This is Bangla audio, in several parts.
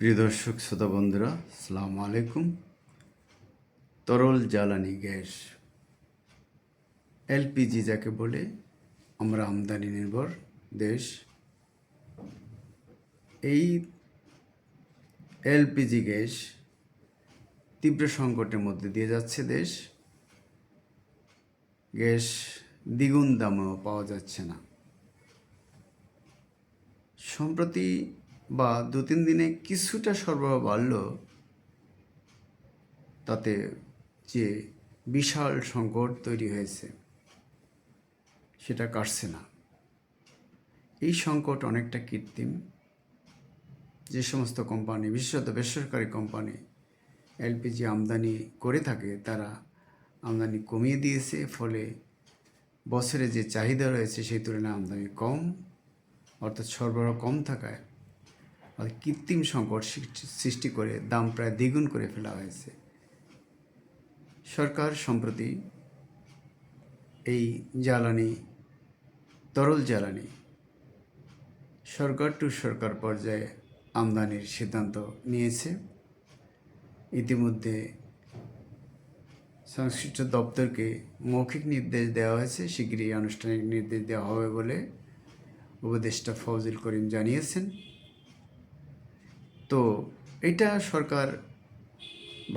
প্রিয় দর্শক, শ্রোতা বন্ধুরা সালাম আলাইকুম। তরল জ্বালানি গ্যাস, এলপিজি যাকে বলে, আমরা আমদানি নির্ভর দেশ। এই এলপিজি গ্যাস তীব্র সংকটের মধ্যে দিয়ে যাচ্ছে দেশ। গ্যাস দ্বিগুণ দামেও পাওয়া যাচ্ছে না। সম্প্রতি বা দু তিন দিনে কিছুটা সরবরাহ বাড়ল, তাতে যে বিশাল সংকট তৈরি হয়েছে, সেটা কাটছে না। এই সংকট অনেকটা কৃত্রিম। যে সমস্ত কোম্পানি, বিশেষত বেসরকারি কোম্পানি, এলপিজি আমদানি করে থাকে, তারা আমদানি কমিয়ে দিয়েছে, ফলে বছরে যে চাহিদা রয়েছে, সেই তুলনায় আমদানি কম, অর্থাৎ সরবরাহ কম থাকায় কৃত্রিম সংকট সৃষ্টি- করে, দাম প্রায় দ্বিগুণ করে ফেলা হয়েছে। সরকার সম্প্রতি এই জ্বালানি, তরল জ্বালানি, সরকার টু সরকার পর্যায়ে আমদানির সিদ্ধান্ত নিয়েছে। ইতিমধ্যে সংশ্লিষ্ট দপ্তরকে মৌখিক নির্দেশ দেওয়া হয়েছে শীঘ্রই আনুষ্ঠানিক নির্দেশ দেওয়া হবে বলে উপদেষ্টা ফজল করিম জানিয়েছেন। তো এটা সরকার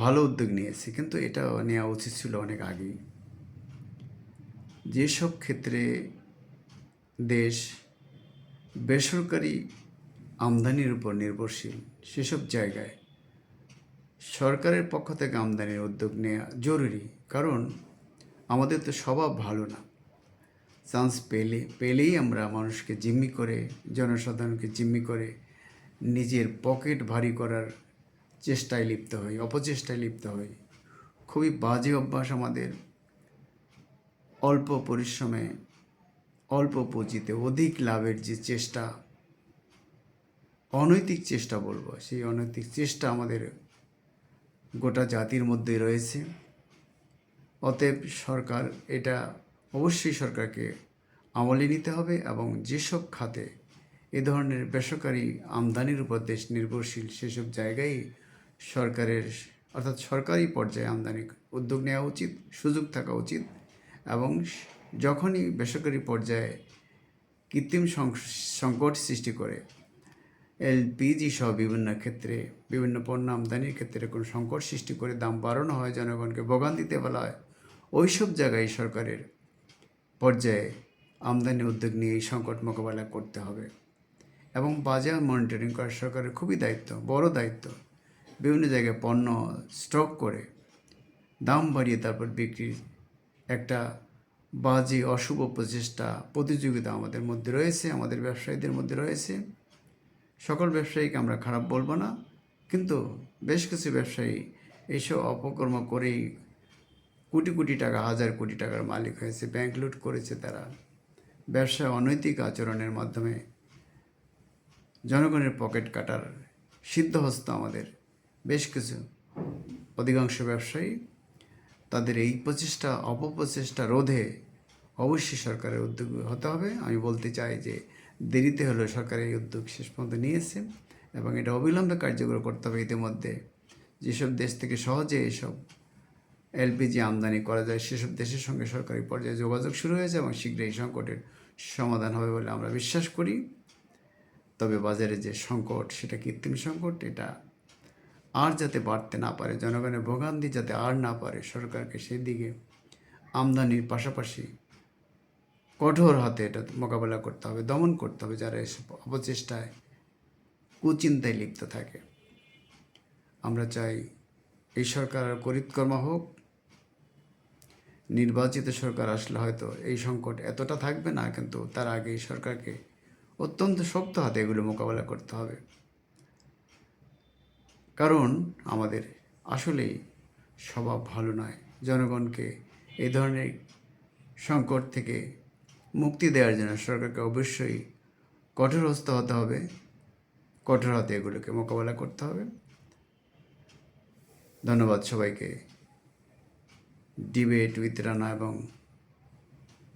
ভালো উদ্যোগ নিয়েছে, কিন্তু এটা নেওয়া উচিত ছিল অনেক আগেই। যেসব ক্ষেত্রে দেশ বেসরকারি আমদানির উপর নির্ভরশীল, সেসব জায়গায় সরকারের পক্ষ থেকে আমদানির উদ্যোগ নেওয়া জরুরি, কারণ আমাদের তো স্বভাব ভালো না। চান্স পেলে, পেলেই আমরা মানুষকে জিম্মি করে, জনসাধারণকে জিম্মি করে নিজের পকেট ভারী করার চেষ্টায় লিপ্ত হই, অপচেষ্টায় লিপ্ত হই। খুবই বাজে অভ্যাস আমাদের। অল্প পরিশ্রমে, অল্প পুঁজিতে অধিক লাভের যে চেষ্টা, অনৈতিক চেষ্টা বলব, সেই অনৈতিক চেষ্টা আমাদের গোটা জাতির মধ্যে রয়েছে। অতএব সরকার, এটা অবশ্যই সরকারকে আমলে নিতে হবে এবং যেসব খাতে এ ধরনের বেসরকারি আমদানির উপর দেশ নির্ভরশীল সেসব জায়গায় সরকারের, অর্থাৎ সরকারি পর্যায়ে আমদানি উদ্যোগ নেওয়া উচিত, সুযোগ থাকা উচিত এবং যখনই বেসরকারি পর্যায়ে কৃত্রিম সংকট সৃষ্টি করে, এলপিজি সহ বিভিন্ন ক্ষেত্রে, বিভিন্ন পণ্য আমদানির ক্ষেত্রে কোনো সংকট সৃষ্টি করে, দাম বাড়ানো হয়, জনগণকে ভোগান্তিতে বলা হয়, ওইসব জায়গায় সরকারের পর্যায়ে আমদানি উদ্যোগ নিয়ে এই সংকট মোকাবেলা করতে হবে। এবং বাজার মনিটরিং করা সরকারের খুবই দায়িত্ব, বড় দায়িত্ব। বিভিন্ন জায়গায় পণ্য স্টক করে দাম বাড়িয়ে তারপর বিক্রির একটা বাজে, অশুভ প্রচেষ্টা, প্রতিযোগিতা আমাদের মধ্যে রয়েছে, আমাদের ব্যবসায়ীদের মধ্যে রয়েছে। সকল ব্যবসায়ীকে আমরা খারাপ বলব না, কিন্তু বেশ কিছু ব্যবসায়ী এইসব অপকর্ম করেই কোটি কোটি টাকা, হাজার কোটি টাকার মালিক হয়েছে ব্যাংক লুট করেছে তারা। ব্যবসায় অনৈতিক আচরণের মাধ্যমে জনগণের পকেট কাটার সিদ্ধহস্ত আমাদের। বেশ কিছু অধিকাংশ ব্যবসায়ী তাদের এই প্রচেষ্টা, অপপ্রচেষ্টা রোধে অবশ্যই সরকারের উদ্যোগ হতে হবে। আমি বলতে চাই যে দেরিতে হলেও সরকার এই উদ্যোগ শেষ পর্যন্ত নিয়েছে এবং এটা অবিলম্বে কার্যকর করতে হবে। ইতিমধ্যে যেসব দেশ থেকে সহজে এসব এলপিজি আমদানি করা যায়, সেসব দেশের সঙ্গে সরকারি পর্যায়ে যোগাযোগ শুরু হয়েছে এবং শীঘ্রই এই সংকটের সমাধান হবে বলে আমরা বিশ্বাস করি। তবে বাজারে যে সংকট, সেটা কৃত্রিম সংকট, এটা আর যাতে বাড়তে না পারে, জনগণের ভোগান্তি যাতে আর না পারে, সরকারকে সেই দিকে আমদানির পাশাপাশি কঠোর হাতে এটা মোকাবেলা করতে হবে, দমন করতে হবে, যারা এসব অপচেষ্টায় কুচিন্তায় লিপ্ত থাকে। আমরা চাই এই সরকার আর করিতকর্মা হোক, নির্বাচিত সরকার আসলে হয়তো এই সংকট এতটা থাকবে না, কিন্তু তার আগে এই সরকারকে অত্যন্ত শক্ত হাতে এগুলো মোকাবেলা করতে হবে। কারণ আমাদের আসলেই স্বভাব ভালো নয়। জনগণকে এই ধরনের সংকট থেকে মুক্তি দেওয়ার জন্য সরকারকে অবশ্যই কঠোরহস্ত হতে হবে। কঠোর হাতে এগুলোকে মোকাবেলা করতে হবে। ধন্যবাদ সবাইকে। ডিবেট উইথ রানা এবং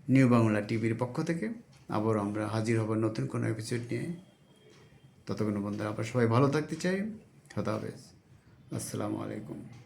নিউ বাংলা টিভির পক্ষ থেকে। আবার আমরা হাজির হবার নতুন কোনো এপিসোড নিয়ে। ততক্ষণ বন্ধুরা আবার সবাই ভালো থাকতে চাই। খোদাহাফেজ আসসালামু আলাইকুম।